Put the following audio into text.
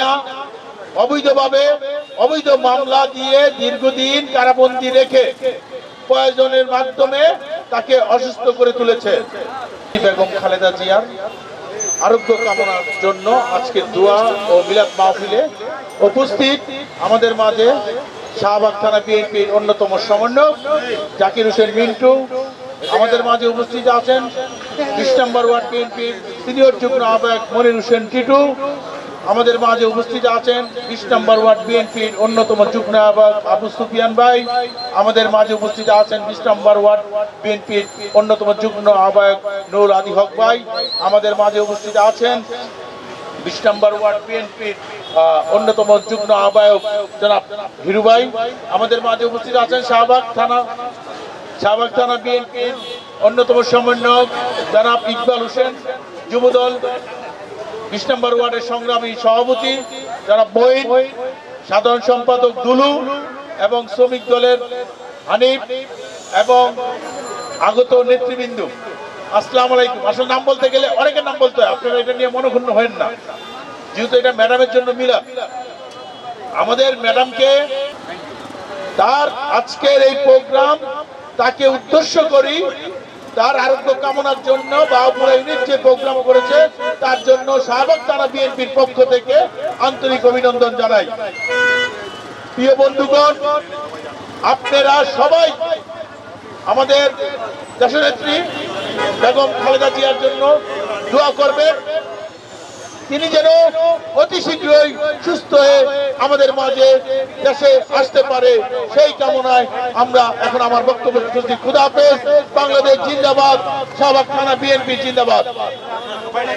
হাসিনা অবৈধভাবে অবৈধ মামলা দিয়ে দীর্ঘদিন কারাবন্দী রেখে প্রয়োজনের মাধ্যমে তাকে অসুস্থ করে তুলেছে। বেগম খালেদা জিয়ার আরোগ্য কামনার জন্য আজকে দোয়া ও মিলাদ মাহফিলে উপস্থিত আমাদের মাঝে শাহবাগ থানা বিএনপির অন্যতম সমন্বয়ক জাকির হোসেন মিন্টু আমাদের মাঝে উপস্থিত আছেন, বিশ নম্বর ওয়ার্ড বিএনপির সিনিয়র যুগ্ম আহ্বায়ক মনির হোসেন টিটু আমাদের মাঝে উপস্থিত আছেন বিশ নম্বর ওয়ার্ড বিএনপির অন্যতম যুগ্ম আহ্বায়ক আবু সুফিয়ান ভাই। আমাদের মাঝে উপস্থিত আছেন বিশ নম্বর ওয়ার্ড বিএনপির অন্যতম যুগ্ম আহ্বায়ক নুর আদি হক ভাই। আমাদের মাঝে উপস্থিত আছেন বিশ নম্বর ওয়ার্ড বিএনপির অন্যতম যুগ্ম আহ্বায়ক জনাব হিরু ভাই। আমাদের মাঝে উপস্থিত আছেন শাহবাগ থানা শাহবাগ থানা বিএনপির অন্যতম সমন্বয়ক জনাব ইকবাল হোসেন যুবদল। বিশ নম্বর ওয়ার্ডের সংগ্রামী সভাপতি, যারা বইন সাধারণ সম্পাদক দুলু এবং শ্রমিক দলের হানিফ এবং আগত নেতৃবৃন্দ। আসসালামু আলাইকুম। আসল নাম বলতে গেলে অনেকের নাম বলতে হয়, আপনারা এটা নিয়ে মনোক্ষুণ্ণ হয়েন না। যেহেতু এটা ম্যাডামের জন্য মিলা আমাদের ম্যাডামকে তার আজকের এই প্রোগ্রাম তাকে উদ্দেশ্য করি তার আরোগ্য কামনার জন্য বাবুরা ইউনিট যে প্রোগ্রাম করেছে। তার জন্য শাহবাগ তারা বিএনপির পক্ষ থেকে আন্তরিক অভিনন্দন জানাই। প্রিয় বন্ধুগণ, আপনারা সবাই আমাদের দেশনেত্রী বেগম খালেদা জিয়ার জন্য দোয়া করবেন। তিনি যেন অতি শীঘ্রই সুস্থ হয়ে আমাদের মাঝে দেশে আসতে পারে, সেই কামনায় আমরা এখন আমার বক্তব্য খুদা হাফেজ, বাংলাদেশ জিন্দাবাদ সবাক থানা বিএনপি জিন্দাবাদ।